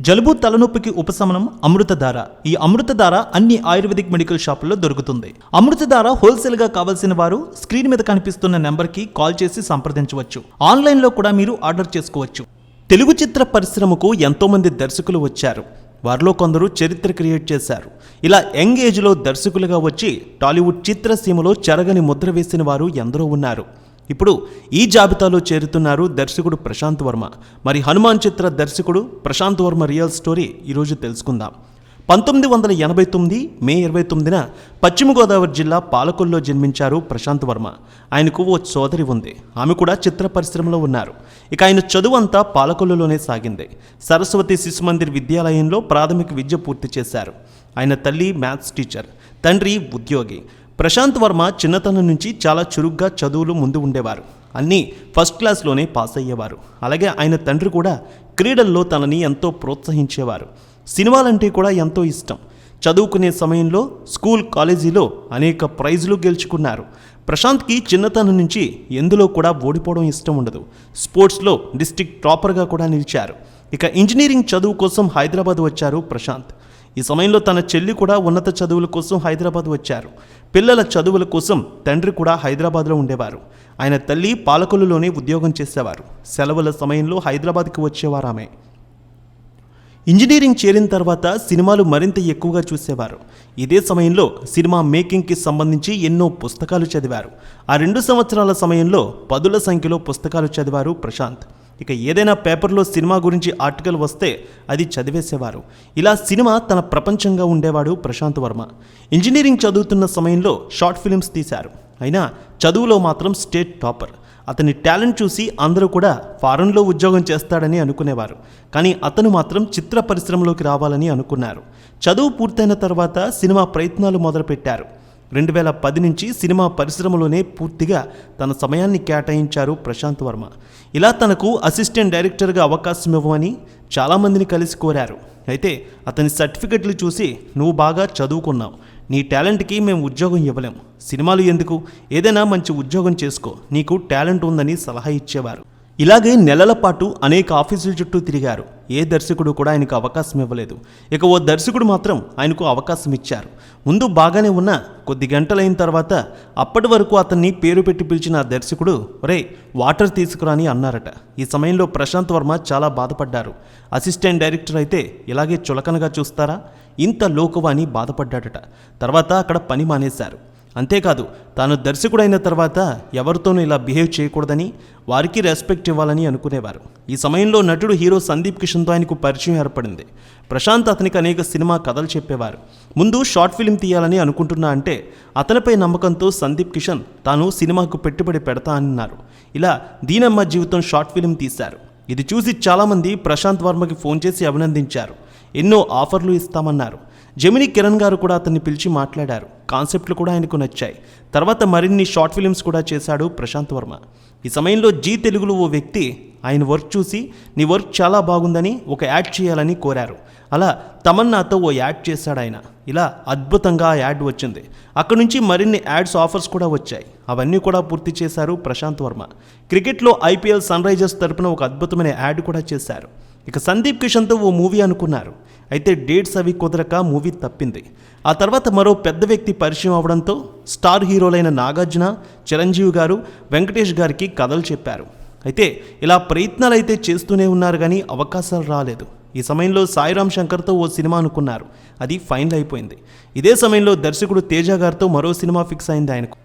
జలుబు తలనొప్పికి ఉపశమనం అమృతధార. ఈ అమృతధార అన్ని ఆయుర్వేదిక్ మెడికల్ షాపుల్లో దొరుకుతుంది. అమృతధార హోల్సేల్గా కావాల్సిన వారు స్క్రీన్ మీద కనిపిస్తున్న నెంబర్కి కాల్ చేసి సంప్రదించవచ్చు. ఆన్లైన్లో కూడా మీరు ఆర్డర్ చేసుకోవచ్చు. తెలుగు చిత్ర పరిశ్రమకు ఎంతో మంది దర్శకులు వచ్చారు. వారిలో కొందరు చరిత్ర క్రియేట్ చేశారు. ఇలా యంగ్ ఏజ్లో దర్శకులుగా వచ్చి టాలీవుడ్ చిత్రసీమలో చెరగని ముద్ర వేసిన వారు ఎందరో ఉన్నారు. ఇప్పుడు ఈ జాబితాలో చేరుతున్నారు దర్శకుడు ప్రశాంత్ వర్మ. మరి హనుమాన్ చిత్ర దర్శకుడు ప్రశాంత్ వర్మ రియల్ స్టోరీ ఈరోజు తెలుసుకుందాం. పంతొమ్మిది వందల ఎనభై తొమ్మిది మే ఇరవై తొమ్మిదిన పశ్చిమ గోదావరి జిల్లా పాలకొల్లో జన్మించారు ప్రశాంత్ వర్మ. ఆయనకు ఓ సోదరి ఉంది. ఆమె కూడా చిత్ర పరిశ్రమలో ఉన్నారు. ఇక ఆయన చదువు అంతా పాలకొల్లులోనే సాగింది. సరస్వతి శిశు మందిర్ విద్యాలయంలో ప్రాథమిక విద్య పూర్తి చేశారు. ఆయన తల్లి మ్యాథ్స్ టీచర్ తండ్రి ఉద్యోగి. ప్రశాంత్ వర్మ చిన్నతనం నుంచి చాలా చురుగ్గా చదువులు ముందు ఉండేవారు. అన్నీ ఫస్ట్ క్లాస్లోనే పాస్ అయ్యేవారు. అలాగే ఆయన తండ్రి కూడా క్రీడల్లో తనని ఎంతో ప్రోత్సహించేవారు. సినిమాలంటే కూడా ఎంతో ఇష్టం. చదువుకునే సమయంలో స్కూల్ కాలేజీలో అనేక ప్రైజులు గెలుచుకున్నారు. ప్రశాంత్కి చిన్నతనం నుంచి ఎందులో కూడా ఓడిపోవడం ఇష్టం ఉండదు. స్పోర్ట్స్లో డిస్టిక్ టాపర్గా కూడా నిలిచారు. ఇక ఇంజనీరింగ్ చదువు కోసం హైదరాబాద్ వచ్చారు ప్రశాంత్. ఈ సమయంలో తన చెల్లి కూడా ఉన్నత చదువుల కోసం హైదరాబాద్ వచ్చారు. పిల్లల చదువుల కోసం తండ్రి కూడా హైదరాబాద్లో ఉండేవారు. ఆయన తల్లి పాలకొల్లులోనే ఉద్యోగం చేసేవారు. సెలవుల సమయంలో హైదరాబాద్కి వచ్చేవారు ఆమె. ఇంజనీరింగ్ చేరిన తర్వాత సినిమాలు మరింత ఎక్కువగా చూసేవారు. ఇదే సమయంలో సినిమా మేకింగ్కి సంబంధించి ఎన్నో పుస్తకాలు చదివారు. ఆ రెండు సంవత్సరాల సమయంలో పదుల సంఖ్యలో పుస్తకాలు చదివారు ప్రశాంత్. ఇక ఏదైనా పేపర్లో సినిమా గురించి ఆర్టికల్ వస్తే అది చదివేసేవారు. ఇలా సినిమా తన ప్రపంచంగా ఉండేవాడు ప్రశాంత్ వర్మ. ఇంజనీరింగ్ చదువుతున్న సమయంలో షార్ట్ ఫిలిమ్స్ తీశారు. అయినా చదువులో మాత్రం స్టేట్ టాపర్. అతని టాలెంట్ చూసి అందరూ కూడా ఫారెన్లో ఉద్యోగం చేస్తాడని అనుకునేవారు. కానీ అతను మాత్రం చిత్ర పరిశ్రమలోకి రావాలని అనుకున్నారు. చదువు పూర్తయిన తర్వాత సినిమా ప్రయత్నాలు మొదలుపెట్టారు. రెండు వేల పది నుంచి సినిమా పరిశ్రమలోనే పూర్తిగా తన సమయాన్ని కేటాయించారు ప్రశాంత్ వర్మ. ఇలా తనకు అసిస్టెంట్ డైరెక్టర్గా అవకాశం ఇవ్వమని చాలామందిని కలిసి కోరారు. అయితే అతని సర్టిఫికెట్లు చూసి నువ్వు బాగా చదువుకున్నావు. నీ టాలెంట్కి మేము ఉద్యోగం ఇవ్వలేం. సినిమాలు ఎందుకు? ఏదైనా మంచి ఉద్యోగం చేసుకో. నీకు టాలెంట్ ఉందని సలహా ఇచ్చేవారు. ఇలాగే నెలల పాటు అనేక ఆఫీసుల చుట్టూ తిరిగారు. ఏ దర్శకుడు కూడా ఆయనకు అవకాశం ఇవ్వలేదు. ఇక ఓ దర్శకుడు మాత్రం ఆయనకు అవకాశం ఇచ్చారు. ముందు బాగానే ఉన్న కొద్ది గంటలైన తర్వాత అప్పటి వరకు అతన్ని పేరు పెట్టి పిలిచిన ఆ దర్శకుడు రే వాటర్ తీసుకురాని అన్నారట. ఈ సమయంలో ప్రశాంత్ వర్మ చాలా బాధపడ్డారు. అసిస్టెంట్ డైరెక్టర్ అయితే ఇలాగే చులకనగా చూస్తారా? ఇంత లోకువాని బాధపడ్డాడట. తర్వాత అక్కడ పని మానేశారు. అంతేకాదు తాను దర్శకుడైన తర్వాత ఎవరితోనూ ఇలా బిహేవ్ చేయకూడదని వారికి రెస్పెక్ట్ ఇవ్వాలని అనుకునేవారు. ఈ సమయంలో నటుడు హీరో సందీప్ కిషన్తో ఆయనకు పరిచయం ఏర్పడింది. ప్రశాంత్ అతనికి అనేక సినిమా కథలు చెప్పేవారు. ముందు షార్ట్ ఫిల్మ్ తీయాలని అనుకుంటున్నా అంటే అతనిపై నమ్మకంతో సందీప్ కిషన్ తాను సినిమాకు పెట్టుబడి పెడతా అన్నారు. ఇలా దీనమ్మ జీవితం షార్ట్ ఫిల్మ్ తీశారు. ఇది చూసి చాలామంది ప్రశాంత్ వర్మకి ఫోన్ చేసి అభినందించారు. ఎన్నో ఆఫర్లు ఇస్తామన్నారు. జమిని కిరణ్ గారు కూడా అతన్ని పిలిచి మాట్లాడారు. కాన్సెప్ట్లు కూడా ఆయనకు నచ్చాయి. తర్వాత మరిన్ని షార్ట్ ఫిలిమ్స్ కూడా చేశాడు ప్రశాంత్ వర్మ. ఈ సమయంలో జీ తెలుగులో ఓ వ్యక్తి ఆయన వర్క్ చూసి నీ వర్క్ చాలా బాగుందని ఒక యాడ్ చేయాలని కోరారు. అలా తమన్నాతో ఓ యాడ్ చేశాడు ఆయన ఇలా అద్భుతంగా ఆ యాడ్ వచ్చింది. అక్కడి నుంచి మరిన్ని యాడ్స్ ఆఫర్స్ కూడా వచ్చాయి. అవన్నీ కూడా పూర్తి చేశారు ప్రశాంత్ వర్మ. క్రికెట్లో ఐపీఎల్ సన్ రైజర్స్ తరపున ఒక అద్భుతమైన యాడ్ కూడా చేశారు. ఇక సందీప్ కిషన్తో ఓ మూవీ అనుకున్నారు. అయితే డేట్స్ అవి కుదరక మూవీ తప్పింది. ఆ తర్వాత మరో పెద్ద వ్యక్తి పరిచయం అవడంతో స్టార్ హీరోలైన నాగార్జున చిరంజీవి గారు వెంకటేష్ గారికి కథలు చెప్పారు. అయితే ఇలా ప్రయత్నాలు అయితే చేస్తూనే ఉన్నారు కానీ అవకాశాలు రాలేదు. ఈ సమయంలో సాయిరామ్ శంకర్తో ఓ సినిమా అనుకున్నారు. అది ఫైనల్ అయిపోయింది. ఇదే సమయంలో దర్శకుడు తేజ గారితో మరో సినిమా ఫిక్స్ అయింది ఆయనకు.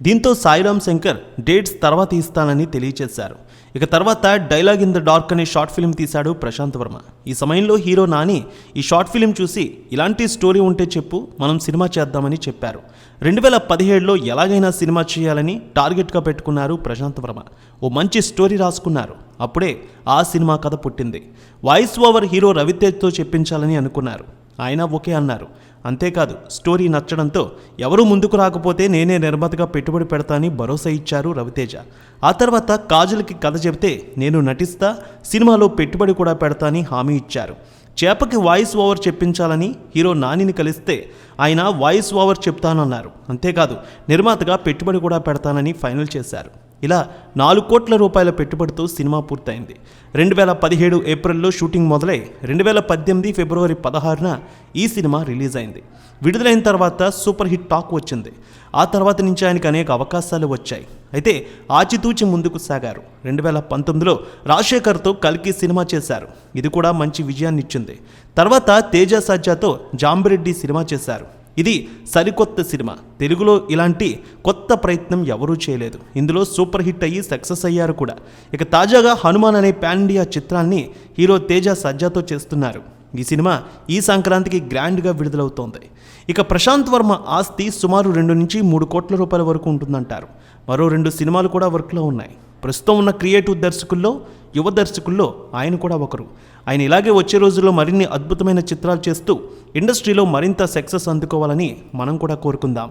దీంతో సాయిరామ్ శంకర్ డేట్స్ తర్వాత ఇస్తానని తెలియచేశారు. ఇక తర్వాత డైలాగ్ ఇన్ ద డార్క్ అనే షార్ట్ ఫిల్మ్ తీశాడు ప్రశాంత్ వర్మ. ఈ సమయంలో హీరో నాని ఈ షార్ట్ ఫిల్మ్ చూసి ఇలాంటి స్టోరీ ఉంటే చెప్పు మనం సినిమా చేద్దామని చెప్పారు. రెండు వేల పదిహేడులో ఎలాగైనా సినిమా చేయాలని టార్గెట్గా పెట్టుకున్నారు ప్రశాంత్ వర్మ. ఓ మంచి స్టోరీ రాసుకున్నారు. అప్పుడే ఆ సినిమా కథ పుట్టింది. వాయిస్ ఓవర్ హీరో రవితేజ్తో చెప్పించాలని అనుకున్నారు. ఆయన ఓకే అన్నారు. అంతేకాదు స్టోరీ నచ్చడంతో ఎవరు ముందుకు రాకపోతే నేనే నిర్మాతగా పెట్టుబడి పెడతానని భరోసా ఇచ్చారు రవితేజ. ఆ తర్వాత కాజల్కి కథ చెబితే నేను నటిస్తా సినిమాలో పెట్టుబడి కూడా పెడతానని హామీ ఇచ్చారు. చేపకి వాయిస్ ఓవర్ చెప్పించాలని హీరో నానిని కలిస్తే ఆయన వాయిస్ ఓవర్ చెప్తానన్నారు. అంతేకాదు నిర్మాతగా పెట్టుబడి కూడా పెడతానని ఫైనల్ చేశారు. ఇలా నాలుగు కోట్ల రూపాయల పెట్టుబడితో సినిమా పూర్తయింది. రెండు వేల పదిహేడు ఏప్రిల్లో షూటింగ్ మొదలై రెండు వేల పద్దెనిమిది ఫిబ్రవరి పదహారున ఈ సినిమా రిలీజ్ అయింది విడుదలైన తర్వాత సూపర్ హిట్ టాక్ వచ్చింది. ఆ తర్వాత నుంచి ఆయనకు అనేక అవకాశాలు వచ్చాయి. అయితే ఆచితూచి ముందుకు సాగారు. రెండు వేల పంతొమ్మిదిలో రాజశేఖర్తో కల్కి సినిమా చేశారు. ఇది కూడా మంచి విజయాన్ని ఇచ్చింది తర్వాత తేజ సజ్జాతో జాంబిరెడ్డి సినిమా చేశారు. ఇది సరికొత్త సినిమా. తెలుగులో ఇలాంటి కొత్త ప్రయత్నం ఎవరూ చేయలేదు. ఇందులో సూపర్ హిట్ అయ్యి సక్సెస్ అయ్యారు కూడా. ఇక తాజాగా హనుమాన్ అనే పాన్ ఇండియా చిత్రాన్ని హీరో తేజ సజ్జాతో చేస్తున్నారు. ఈ సినిమా ఈ సంక్రాంతికి గ్రాండ్గా విడుదలవుతోంది. ఇక ప్రశాంత్ వర్మ ఆస్తి సుమారు రెండు నుంచి మూడు కోట్ల రూపాయల వరకు ఉంటుందంటారు. మరో రెండు సినిమాలు కూడా వర్క్లో ఉన్నాయి. ప్రస్తుతం ఉన్న క్రియేటివ్ దర్శకుల్లో యువ దర్శకుల్లో ఆయన కూడా ఒకరు. ఆయన ఇలాగే వచ్చే రోజుల్లో మరిన్ని అద్భుతమైన చిత్రాలు చేస్తూ ఇండస్ట్రీలో మరింత సక్సెస్ అందుకోవాలని మనం కూడా కోరుకుందాం.